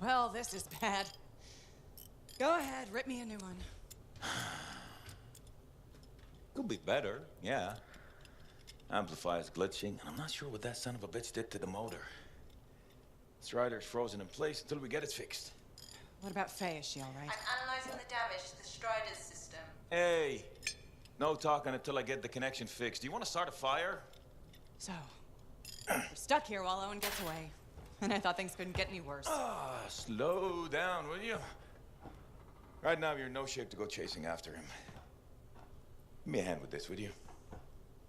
Well, this is bad. Go ahead, rip me a new one. Could be better, yeah. Amplifier's glitching, and I'm not sure what that son of a bitch did to the motor. This Strider's frozen in place until we get it fixed. What about Faye? Is she all right? I'm analyzing the damage to the Strider's system. Hey, no talking until I get the connection fixed. Do you want to start a fire? So, we're stuck here while Owen gets away. And I thought things couldn't get any worse. Ah, slow down, will you? Right now, you're in no shape to go chasing after him. Give me a hand with this, would you?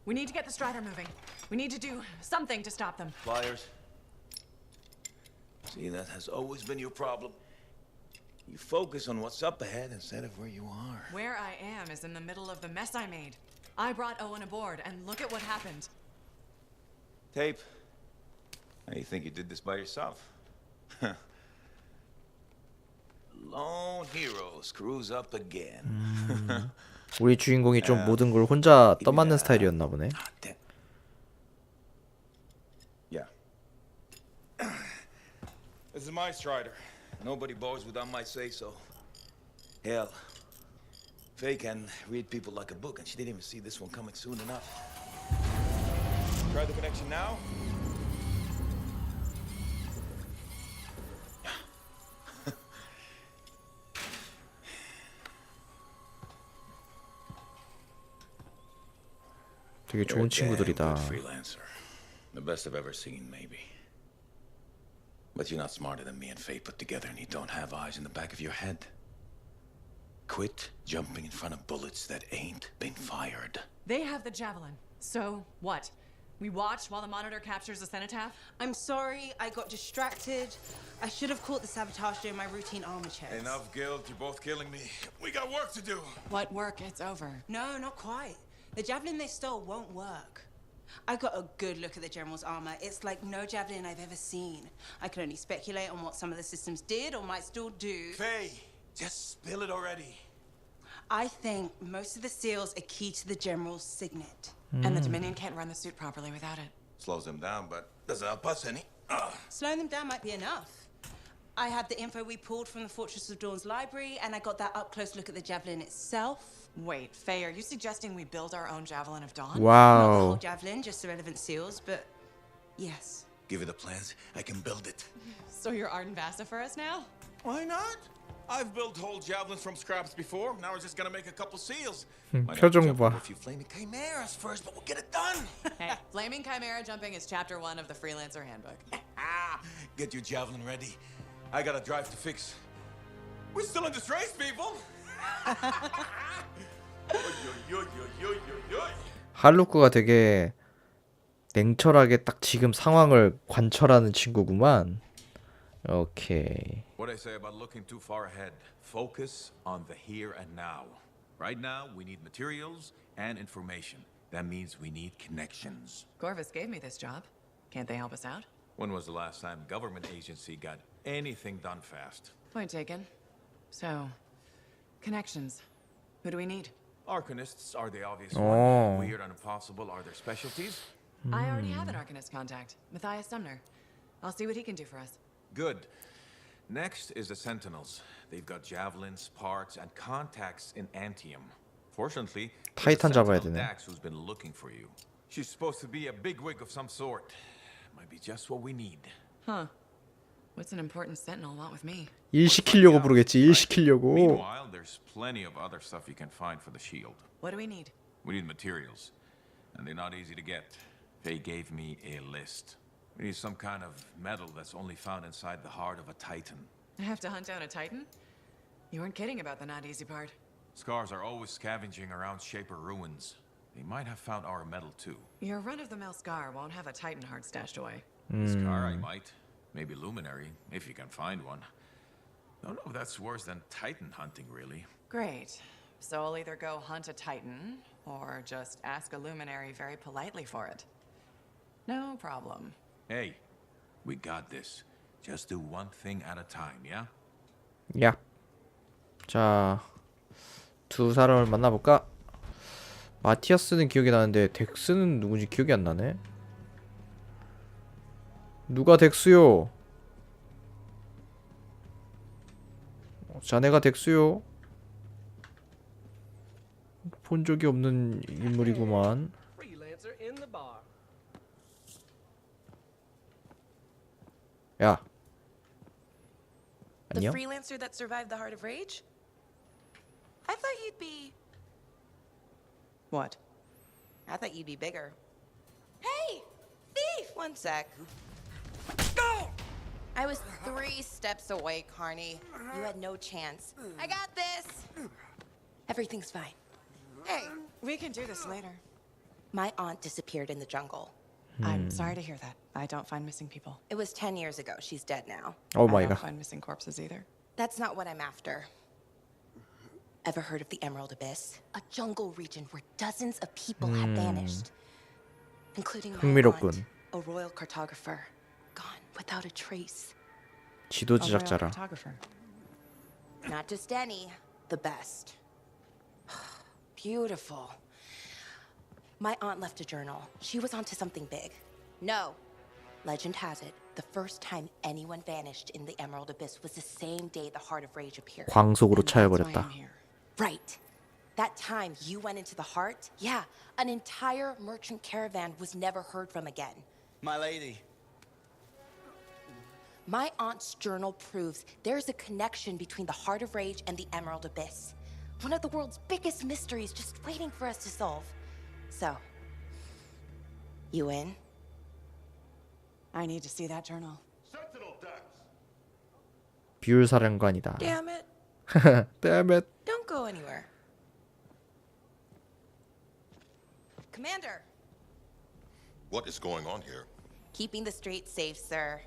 We need to get the Strider moving. We need to do something to stop them. Flyers. See, that has always been your problem. You focus on what's up ahead instead of where you are. Where I am is in the middle of the mess I made. I brought Owen aboard, and look at what happened. Tape. Now you think you did this by yourself? Lone hero screws up again. 우리 주인공이 좀 모든 걸 혼자 떠맡는 스타일이었나 보네. Ah, damn. Yeah. this is my Strider. Nobody boards without my say so. Hell, Faye can read people like a book, and she didn't even see this one coming soon enough. Try the connection now. 되게 You're a 좋은 damn 친구들이다. good freelancer. The best I've ever seen, maybe. But you're not smarter than me and Faye put together, and you don't have eyes in the back of your head. Quit jumping in front of bullets that ain't been fired. They have the Javelin. So, what? We watch while the monitor captures the cenotaph? I'm sorry, I got distracted. I should have caught the sabotage during my routine armor checks. Enough guilt. You're both killing me. We got work to do. What work? It's over. No, not quite. The javelin they stole won't work. I got a good look at the general's armor. It's like no javelin I've ever seen. I can only speculate on what some of the systems did or might still do. Faye, just spill it already. I think most of the seals are key to the general's signet. And the hmm. Dominion can't run the suit properly without it. Slows them down, but doesn't help us any. Ugh. Slowing them down might be enough. I have the info we pulled from the Fortress of Dawn's library, and I got that up close look at the javelin itself. Wait, Faye, are you suggesting we build our own Javelin of Dawn? Not the whole 와우. javelin, just the relevant seals, but yes. Give it the plans. I can build it. So you're Arden Vasta for us now? Why not? I've built whole javelins from scraps before. Now we're just gonna make a couple seals. Might have to 표정 jump 봐. over A few flaming chimeras first, but we'll get it done. Hey, Flaming Chimera jumping is chapter one of the Freelancer Handbook. ah, get your javelin ready. I got a drive to fix. We're still in this race, people. 할루크가 되게 냉철하게 딱 지금 상황을 관철하는 친구구만. 오케이. What I say about looking too far ahead. Focus on the here and now. Right now, we need materials and information. That means we need connections. Corvus gave me this job. Can't they help us out? When was the last time government agency got anything done fast? Point taken. So, connections. Who do we need? Arcanists are the obvious Oh. one. Weird and impossible are their specialties. I already have an Arcanist contact, Matthias Sumner. I'll see what he can do for us. Good. Next is the Sentinels. They've got javelins, parts, and contacts in Antium. Fortunately, there's a 타이탄 잡아야 Sentinel 되네. Dax who's been looking for you. She's supposed to be a bigwig of some sort. Might be just what we need. Huh. What's an important sentinel want with me? 일 시키려고 부르겠지. 일 시키려고. Meanwhile, there's plenty of other stuff you can find for the shield. What do we need? We need materials, and they're not easy to get. They gave me a list. We need some kind of metal that's only found inside the heart of a titan. I have to hunt down a Titan? You weren't kidding about the not easy part. Scars are always scavenging around Shaper ruins. They might have found our metal too. Your run-of-the-mill scar won't have a Titan heart stashed away. Scar, I might. Maybe Luminary, if you can find one. Don't know if that's worse than Titan hunting, really. Great. So I'll either go hunt a Titan, or just ask a Luminary very politely for it. No problem. Hey, we got this. Just do one thing at a time, yeah? 야. 자. 두 사람을 만나볼까? 마티아스는 기억이 나는데 덱스는 누군지 기억이 안 나네. 누가 덱스요? 자네가 덱수요. 본 적이 없는 인물이구만. 야. 안녕. freelancer that survived the Heart of Rage? I thought you'd be. What? I thought you'd be bigger. Hey! Thief! One sec. I was three steps away, Carney. You had no chance. I got this! Everything's fine. Hey, We can do this later. my aunt disappeared in the jungle. I'm sorry to hear that. I don't find missing people. It was 10 years ago. She's dead now. 오 I 마이 don't 갓. find missing corpses either. That's not what I'm after. Ever heard of the Emerald Abyss? A jungle region where dozens of people have vanished, including my 흥미롭군. aunt, a royal cartographer, gone without a trace. 지도 A royal 제작자라. photographer. Not just any, the best. Beautiful. My aunt left a journal. She was onto something big. No. Legend has it, the first time anyone vanished in the Emerald Abyss was the same day the Heart of Rage appeared. 광속으로 And that's why 차여버렸다. I'm here. Right. That time you went into the heart, yeah, an entire merchant caravan was never heard from again. My lady. My aunt's journal proves there's a connection between the Heart of Rage and the Emerald Abyss. One of the world's biggest mysteries just waiting for us to solve. So, you in? I need to see that journal. 비율 사령관이다. Damn it. Damn it. Don't go anywhere. Commander, What is going on here? keeping the streets safe, sir.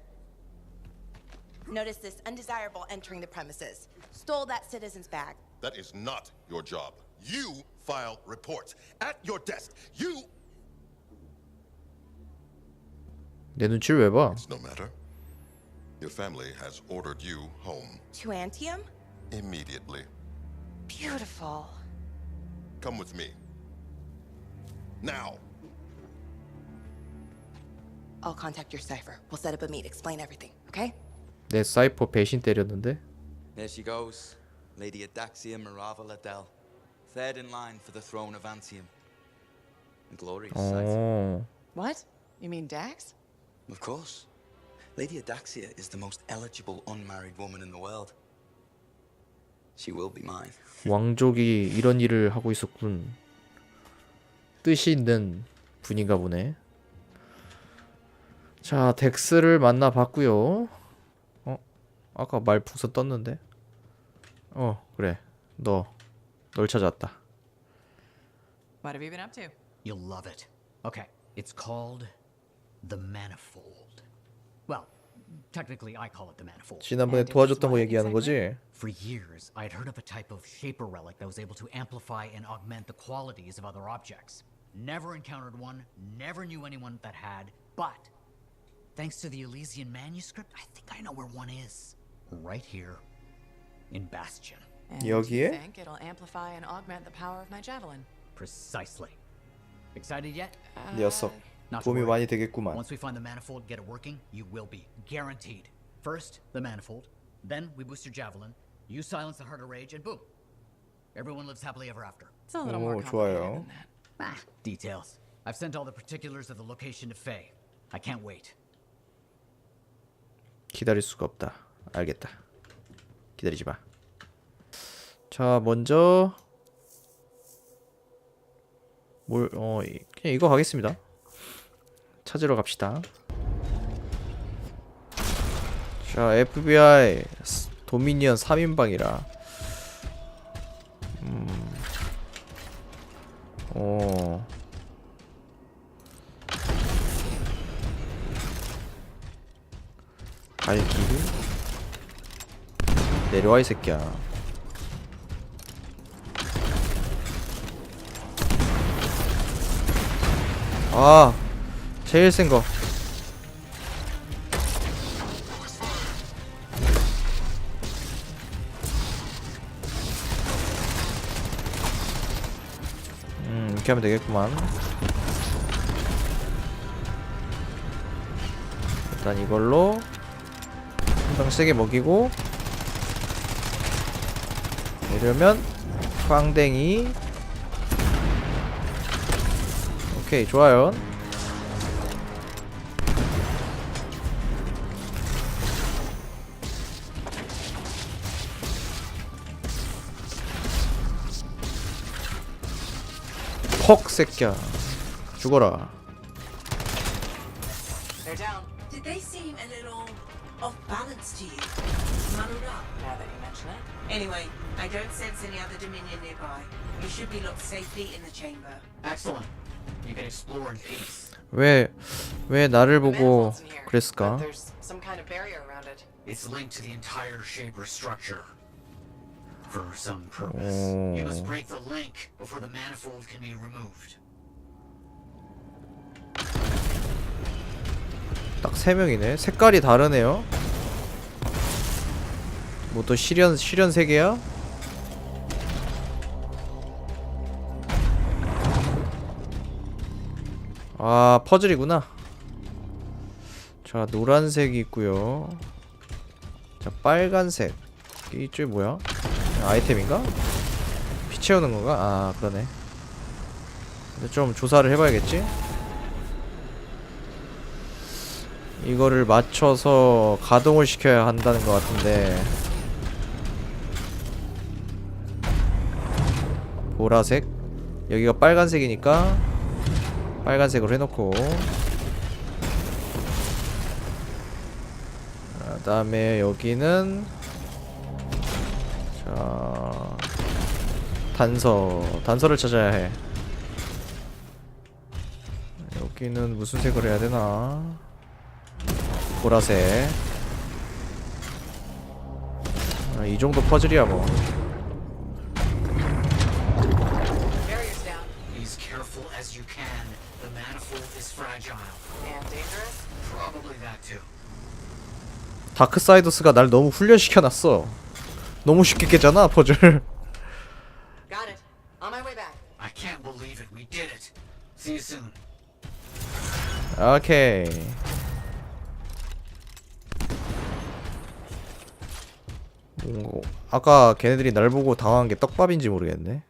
Notice this undesirable entering the premises. Stole that citizen's bag. That is not your job. You file reports at your desk. You. 내 눈치를 왜 봐? It's no matter. Your family has ordered you home To Antium? immediately. Beautiful. Come with me. Now. I'll contact your cipher. We'll set up a meet, explain everything, okay? 내 사이퍼 배신 때렸는데. There she goes. Lady Adaxia Mirava Ladell. Third in line for the throne of Antium. Glorious sight. 어. What? You mean Dax? Of course. Lady Adaxia is the most eligible unmarried woman in the world. She will be mine. 왕족이 이런 일을 하고 있었군. 뜻이 있는 분인가 보네. 자, 덱스를 만나 봤고요. 어? 아까 말풍선 떴는데. 어, 그래. 너 널 찾았다. What have you been up to? You'll love it. Okay, it's called the Manifold. Well, technically, I call it the Manifold. 지난번에 And 도와줬던 거 what 얘기하는 거지? For years, I had heard of a type of shaper relic that was able to amplify and augment the qualities of other objects. Never encountered one, never knew anyone that had, but thanks to the Elysian manuscript, I think I know where one is. Right here in Bastion. And you 여기에? think it'll amplify and augment the power of my javelin? Precisely. Excited yet? 녀석. Not to 도움이 worry. 많이 되겠구만. Once we find the manifold, get it working, you will be guaranteed. First, the manifold. Then we boost your javelin. You silence the heart of rage, and boom, everyone lives happily ever after. It's a little more 오, complicated 좋아요. than that. Ah, details. I've sent all the particulars of the location to Faye. I can't wait. 기다릴 수가 없다. 알겠다. 기다리지 마. 자, 먼저 뭘 어, 이- 그냥 이거 가겠습니다. 찾으러 갑시다. 자, FBI 스- 도미니언 3인방이라. 음. 어. 발길이 내려와 이 새끼야. 아, 제일 센 거. 음, 이렇게 하면 되겠구만. 일단 이걸로 한방 세게 먹이고 이러면 빵댕이 오케이 좋아요 퍽 새끼야 죽어라 They're down. Did they seem a little off balance to you? Muddled up? Now that it. Anyway, I don't sense any other Dominion nearby. You should be locked safely in the chamber. Excellent. You can explore in peace. 왜왜 나를 보고 그랬을까? but there's some kind of barrier around it. It's linked to the entire Shaper structure. For some purpose. You must Oh. break the link before the manifold can be removed. 딱 세 명이네. 색깔이 다르네요. 뭐 또 실현 실현 세계야? 아 퍼즐이구나. 자 노란색이 있고요. 자 빨간색. 이쪽이 뭐야? 아이템인가? 피 채우는 건가? 아 그러네. 근데 좀 조사를 해봐야겠지? 이거를 맞춰서 가동을 시켜야 한다는 것 같은데 보라색. 여기가 빨간색이니까 빨간색으로 해놓고. 그 다음에 여기는 자 단서 단서를 찾아야 해. 여기는 무슨 색으로 해야 되나? 보라색. 아, 이 정도 퍼즐이야 뭐 as you can. The manifold is fragile. And dangerous? Probably that too. 다크사이더스가 날 너무 훈련시켜놨어 너무 쉽게 깨잖아 퍼즐 Got it. On my way back. I can't believe it. We did it. See you soon. 오케이 오, 아까 걔네들이 날 보고 당황한 게 떡밥인지 모르겠네